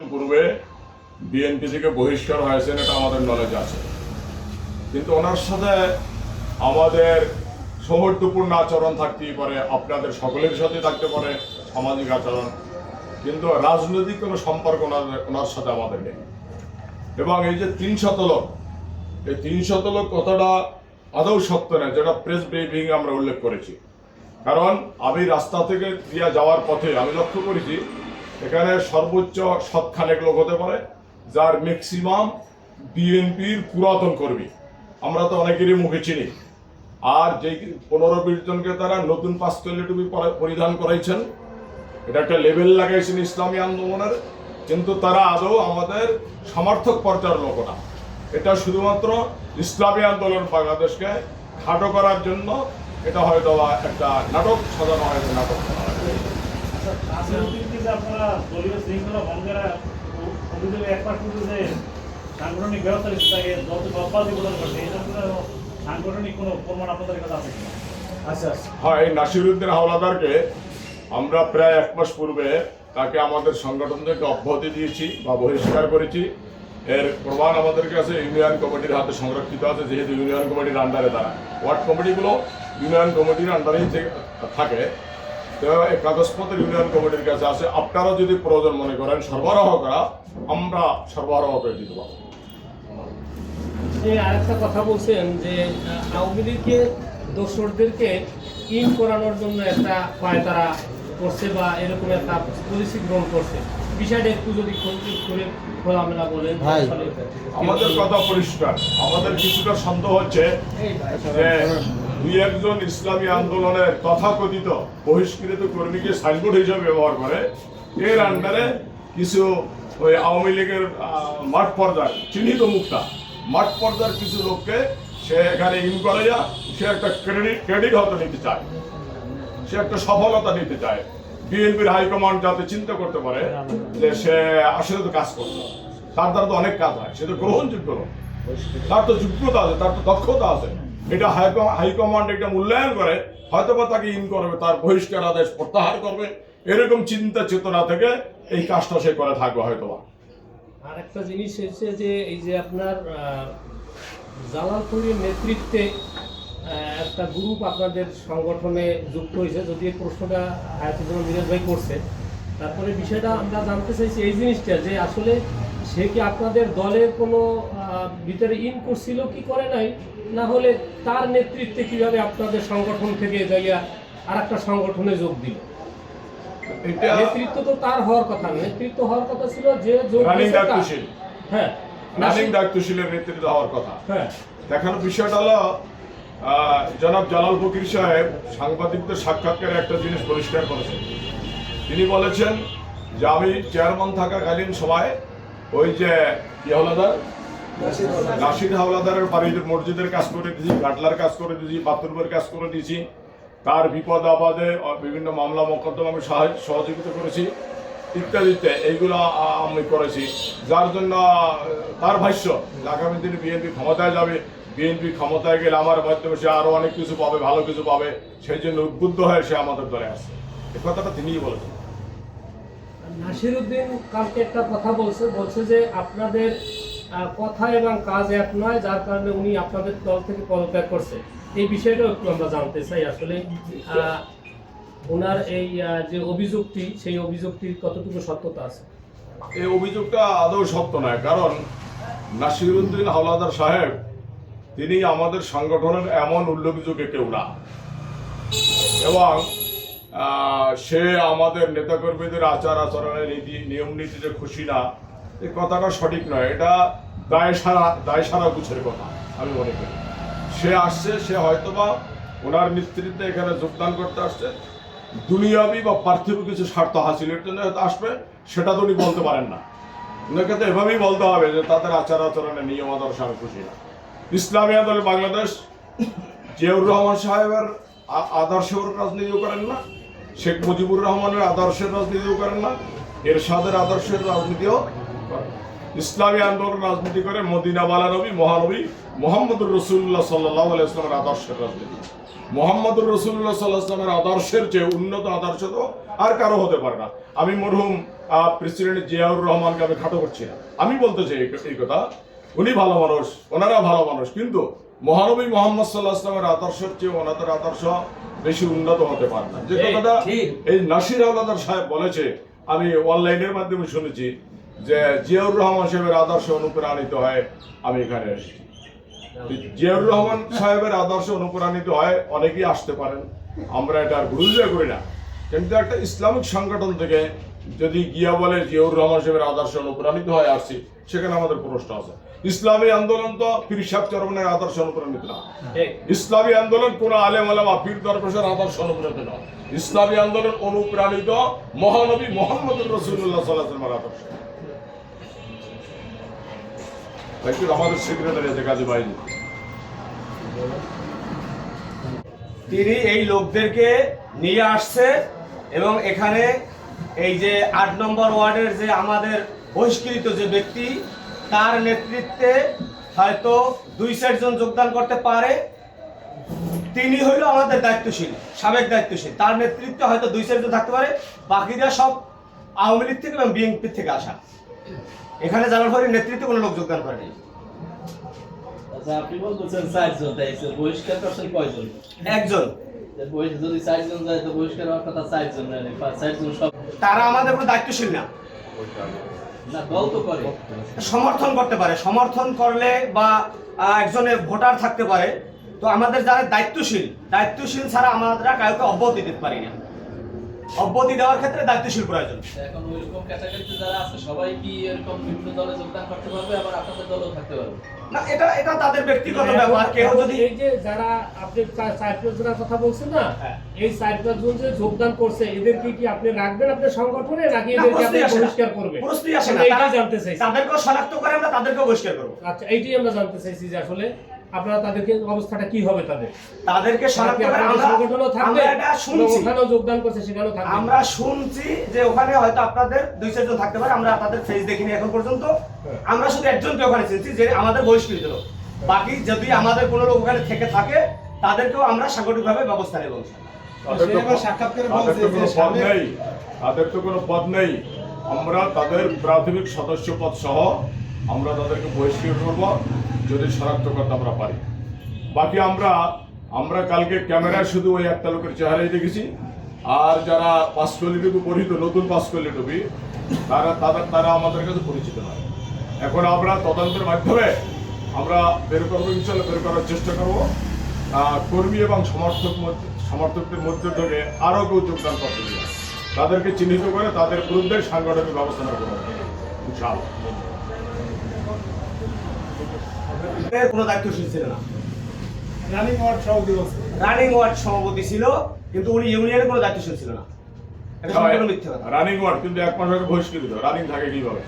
পূর্বে বিএনপি থেকে বহিষ্কার হয়েছেন, এটা আমাদের নলেজ আছে। কিন্তু ওনার সাথে আমাদের সৌহার্দ্যপূর্ণ আচরণ থাকতেই পারে, আপনাদের সকলের সাথে থাকতে পারে সামাজিক আচরণ। কিন্তু রাজনৈতিক কোনো সম্পর্ক ওনার সাথে আমাদের নেই। এবং এই যে তিন শতলোক, এই তিন শতলোক কথাটা আদৌ সত্য নয়, যেটা প্রেস ব্রিফিং আমরা উল্লেখ করেছি। কারণ আমি রাস্তা থেকে দিয়া যাওয়ার পথে আমি লক্ষ্য করেছি এখানে সর্বোচ্চ সৎখানেক লোক হতে পারে, যার ম্যাক্সিমাম বিএনপির পুরাতন কর্মী। আমরা তো অনেকেরই মুখে চিনি। আর যেই পনেরো বিশ জনকে তারা নতুন পাঁচতলি টুপি পরা- পরিধান করাইছেন, এটা একটা লেভেল লাগাইছেন ইসলামী আন্দোলনের, কিন্তু তারা আদৌ আমাদের সমর্থক পর্যায়ের লোক না। এটা শুধুমাত্র ইসলামী আন্দোলন বাংলাদেশকে খাটো করার জন্য এটা হয়তো একটা নাটক, সাজানো হয়েছে নাটক। করা আপনারা দলীয় শৃঙ্খলা ভঙ্গেরা অভিযোগ একবার শুধু যে সাংগঠনিক ব্যবস্থা থাকে যত গব্বাদি প্রদান করছে এটা সাংগঠনিক কোনো প্রমাণ আপনাদের কাছে আছে আচ্ছা হয় নাসিরুদ্দিন হাওলাদারকে আমরা প্রায় এক মাস পূর্বে তাকে আমাদের সংগঠন থেকে অব্যাহতি দিয়েছি বা বহিষ্কার করেছি। এর প্রমাণ আমাদের কাছে ইউনিয়ন কমিটির হাতে সংরক্ষিত আছে যেহেতু ইউনিয়ন কমিটির আন্ডারে তারা। ওয়ার্ড কমিটিগুলো ইউনিয়ন কমিটির আন্ডারেই থেকে- কাগজপত্র ইউনিয়ন কমিটির কাছে আছে আপনারা যদি প্রয়োজন মনে করেন সরবরাহ করা আমরা সরবরাহ করে দিতে পারব। আরেকটা কথা বলছেন যে আওয়ামী লীগের দোসরদেরকে ইন করানোর জন্য একটা পায়তারা করছে বা এরকম একটা পলিসি গ্রহণ করছে। বিষয়টা একটু যদি করে খোলামেলা বলেন আমাদের কথা পরিষ্কার। আমাদের কিছুটা সন্দেহ হচ্ছে দুই একজন ইসলামী আন্দোলনের তথাকথিত বহিষ্কৃত কর্মীকে সাইনবোর্ড হিসেবে ব্যবহার করে, এর আন্ডারে কিছু ওই আওয়ামী লীগের মাঠ পর্দার, চিহ্নিত মুক্তা, মাঠ পর্দার কিছু লোককে সে এখানে ইন করে যা, সে একটা ক্রেডিট ক্রেডিট হয়তো নিতে চায়, সে একটা সফলতা নিতে চায়। বিএনপির হাইকমান্ড যাতে চিন্তা করতে পারে যে সে আসলে তো কাজ করছে। তার দ্বারা তো অনেক কাজ হয়, সে তো গ্রহণযোগ্য তার তো যোগ্যতা আছে, তার তো দক্ষতা আছে। এটা হাইকম- হাইকমান্ড এটা মূল্যায়ন করে হয়তো বা তাকে ইন করবে, তার বহিষ্কার আদেশ প্রত্যাহার করবে, এরকম চিন্তা চেতনা থেকে এই কাজটা সে করে থাকবে হয়তো বা আর একটা জিনিস হচ্ছে যে, এই যে আপনার জালালপুরের নেতৃত্বে একটা গ্রুপ আপনাদের সংগঠনে যুক্ত হয়েছে, যদি এই প্রশ্নটা হায়াতুজ্জামান মিরাজ ভাই করছে, তারপরে বিষয়টা আমরা জানতে চাইছি এই জিনিসটা যে আসলে সে কি আপনাদের দলের কোনো ভিতরে ইন করছিল কি করে নাই? না হলে তার নেতৃত্বে কীভাবে আপনাদের সংগঠন থেকে যাইয়া আর একটা সংগঠনে যোগ দিল? নেতৃত্ব তো তার হওয়ার কথা নেতৃত্ব হওয়ার কথা ছিল যে যোগ। হ্যাঁ। রানিং দায়িত্বশীলের নেতৃত্ব হওয়ার কথা। হ্যাঁ। দেখার বিষয়টা হলো জনাব জালাল ফকির সাহেব সাংবাদিকদের সাক্ষাৎকারে একটা জিনিস পরিষ্কার করেছেন। তিনি বলেছেন যে আমি চেয়ারম্যান থাকাকালীন সময় ওই যে কি হাওলাদার নাসির হাওলাদারের বাড়িতে মসজিদের কাজ করে দিয়েছি গাটলার কাজ করে দিয়েছি, বাথরুমের কাজ করে দিয়েছি। তার বিপদ আপদে বিভিন্ন মামলা, মোকদ্দমা আমি সাহায্য, সহযোগিতা করেছি ইত্যাদিতে এইগুলো আমি করেছি। যার জন্য তার ভাষ্য, আগামী দিনে বিএনপি ক্ষমতায় যাবে। বিএনপি ক্ষমতায় গেলে আমার মাধ্যমে সে আরও অনেক কিছু পাবে, ভালো কিছু পাবে। সেই জন্য উদ্বুদ্ধ হয়ে সে আমাদের দলে আসছে। এ কথাটা তিনিই বলেছেন। নাসিরুদ্দিন কালকে একটা কথা বলছে বলছে যে আপনাদের কথা এবং কাজ এক নয়, যার কারণে উনি আপনাদের দল থেকে পদত্যাগ করছে। এই বিষয়টাও একটু আমরা জানতে চাই। আসলে ওনার এই যে অভিযোগটি সেই অভিযোগটির কতটুকু সত্যতা আছে? এই অভিযোগটা আদৌ সত্য নয়। কারণ নাসিরুদ্দিন হাওলাদার সাহেব, তিনি আমাদের সংগঠনের এমন উল্লেখযোগ্য কেউ না। এবং সে আমাদের নেতাকর্মীদের আচার আচরণের নীতি নিয়ম নীতিতে খুশি না। এই কথাটা সঠিক নয়। এটা দায় সারা দায় সারা গুছের কথা, আমি মনে করি। সে আসছে, সে হয়তোবা ওনার নেতৃত্বে এখানে যোগদান করতে আসছে। দুনিয়াবি বা পার্থিব কিছু স্বার্থ হাসিলের জন্য হয়তো আসবে, সেটা তো উনি বলতে পারেন না। ওনাকে তো এভাবেই বলতে হবে যে তাদের আচার আচরণে নিয়ম আদর্শ আমি খুশি না। ইসলামী আন্দোলন বাংলাদেশ জিয়াউর রহমান সাহেবের আদর্শের রাজনীতিও করেন না, শেখ মুজিবুর রহমানের আদর্শের রাজনীতিও করেন না, এরশাদের আদর্শের রাজনীতিও ইসলামী আন্দোলন রাজনীতি করে মদিনাওয়ালা নবী মহানবী মোহাম্মদুর রসুল্লাহ সাল্লাহ ইসলামের আদর্শের রাজনীতি। মোহাম্মদুর রসুল্লাহ সাল্লাহ ইসলামের আদর্শের চেয়ে উন্নত আদর্শ তো আর কারও হতে পারে না। আমি মরহুম প্রেসিডেন্ট জিয়াউর রহমানকে আমি খাটো করছি না। আমি বলতে চাই এই- কথা উনি ভালো মানুষ ওনারা ভালো মানুষ কিন্তু মহানবী মোহাম্মদ সাল্লাহ আদর্শের চেয়ে ওনাদের আদর্শ বেশি উন্নত হতে পারে না। যে এই, কথাটা। এই নাসির আলাদার সাহেব বলেছে আমি অনলাইনের মাধ্যমে শুনেছি যে জিয়াউর রহমান সাহেবের আদর্শ অনুপ্রাণিত হয় আমি এখানে এসেছি। জিয়াউর রহমান সাহেবের আদর্শ অনুপ্রাণিত হয় অনেকেই আসতে পারেন। আমরা এটা আর গুরুজয় করি না। কিন্তু একটা ইসলামিক সংগঠন থেকে যদি গিয়া বলে জিয়াউর রহমান সাহেবের আদর্শ অনুপ্রাণিত হয় আসছি সেখানে আমাদের প্রশ্ন আছে। ইসলামী আন্দোলন তো পীর সাহেব চরমনের আদর্শ অনুপ্রাণিত না। ইসলামী আন্দোলন কোন আলেম আলেম পীর দরবেশের আদর্শ অনুপ্রাণিত নয় ইসলামী আন্দোলন অনুপ্রাণিত মহানবী মোহাম্মদ রসুল্লাহ সাল্লাহ আদর্শ। কি আমাদের সেক্রেটারি আছে বাইজি তিনি এই লোকদেরকে নিয়ে আসছে এবং এখানে এই যে আট নম্বর ওয়ার্ডের যে আমাদের বহিষ্কৃত যে ব্যক্তি, তার নেতৃত্বে হয়তো দুই চারজন যোগদান করতে পারে। তিনি হইল আমাদের দায়িত্বশীল, সাবেক দায়িত্বশীল। তার নেতৃত্বে হয়তো দুই চারজন থাকতে পারে। বাকিরা সব আওয়ামী লীগ থেকে এবং বিএনপি থেকে আসা। এখানে জালাল ভাইয়ের নেতৃত্বে কোনো লোক যোগদান করেনি। আচ্ছা আপনি বলতেছেন চারজন তাই বহিষ্কার করছেন কয়জন? একজন। যদি চারজন যায় তো বহিষ্কার হওয়ার কথা চারজন না চারজন সব তারা আমাদের কোনো দায়িত্বশীল না। সমর্থন করতে পারে। সমর্থন করলে বা একজনের ভোটার থাকতে পারে। তো আমাদের যারা দায়িত্বশীল দায়িত্বশীল ছাড়া আমরা কাউকে অব্যাহতি দিতে পারি না। অব্যাহতি দেওয়ার ক্ষেত্রে দায়িত্বশীল প্রয়োজন। এখন ওইরকম ক্যাটাগরিতে যারা আছে সবাই কি এরকম বিভিন্ন দলে যোগদান করতে পারবে? আবার আপনাদের দলও থাকতে পারবে। না এটা এটা তাদের ব্যক্তিগত ব্যাপার কেউ যদি এই যে যারা আপনি কথা বলছেন না হ্যাঁ। এই পাঁচজন যে যোগদান করছে এদেরকে কি আপনি রাখবেন আপনার সংগঠনে নাকি এদেরকে আপনি। বহিষ্কার করবেন? প্রশ্নই আসে না। তারা- জানতে চাইছি। তাদেরকেও শনাক্ত করে আমরা তাদেরকেও বহিষ্কার করব। আচ্ছা এইটাই আমরা জানতে চাইছি যে আসলে আপনারা তাদেরকে অবস্থাটা কি হবে তাদের? তাদেরকে সংগঠনও থাকবে? আমরা এটা শুনছি। ওখানেও যোগদান করছে সেখানেও থাকবে। আমরা শুনছি যে ওখানে হয়তো আপনাদের দুই চারজন থাকতে পারে আমরা তাদের ফেস দেখিনি এখন পর্যন্ত। আমরা শুধু একজনকে ওখানে চিনছি যে আমাদের বহিষ্কৃত লোক। বাকি যদি আমাদের কোনো লোক ওখানে থেকে থাকে তাদেরকেও আমরা সাংগঠনিকভাবে ব্যবস্থা নেব তাদের তো কোনো পদ নেই। তাদের তো কোনো পদ নেই। আমরা তাদের প্রাথমিক সদস্য পদ সহ আমরা তাদেরকে বহিষ্কার করব। যদি শনাক্ত করতে আমরা পারি। বাকি আমরা আমরা কালকে ক্যামেরায় শুধু ওই একটা লোকের চেহারাই দেখেছি। আর যারা পাঁচকলি টুপি পরিহিত, নতুন পাঁচকলি তারা, তাদের, তারা আমাদের কাছে পরিচিত নয়। এখন আমরা তদন্তের মাধ্যমে আমরা বের করব ইনশাল্লাহ বের করার চেষ্টা করব। কর্মী এবং সমর্থক সমর্থকদের মধ্যে থেকে আরও কেউ যোগদান করতে তাদেরকে চিহ্নিত করে তাদের বিরুদ্ধে সাংগঠনিক ব্যবস্থা নেওয়া হবে কোনো দায়িত্বশীল ছিল না। রানিং ওয়ার্ড সভাপতি রানিং ওয়ার্ড সভাপতি ছিল কিন্তু উনি ইউনিয়নের কোনো দায়িত্বশীল ছিল না। এটা সম্পূর্ণ মিথ্যে কথা। রানিং ওয়ার্ড কিন্তু এক মাস আগে বহিষ্কৃত রানিং থাকে কীভাবে?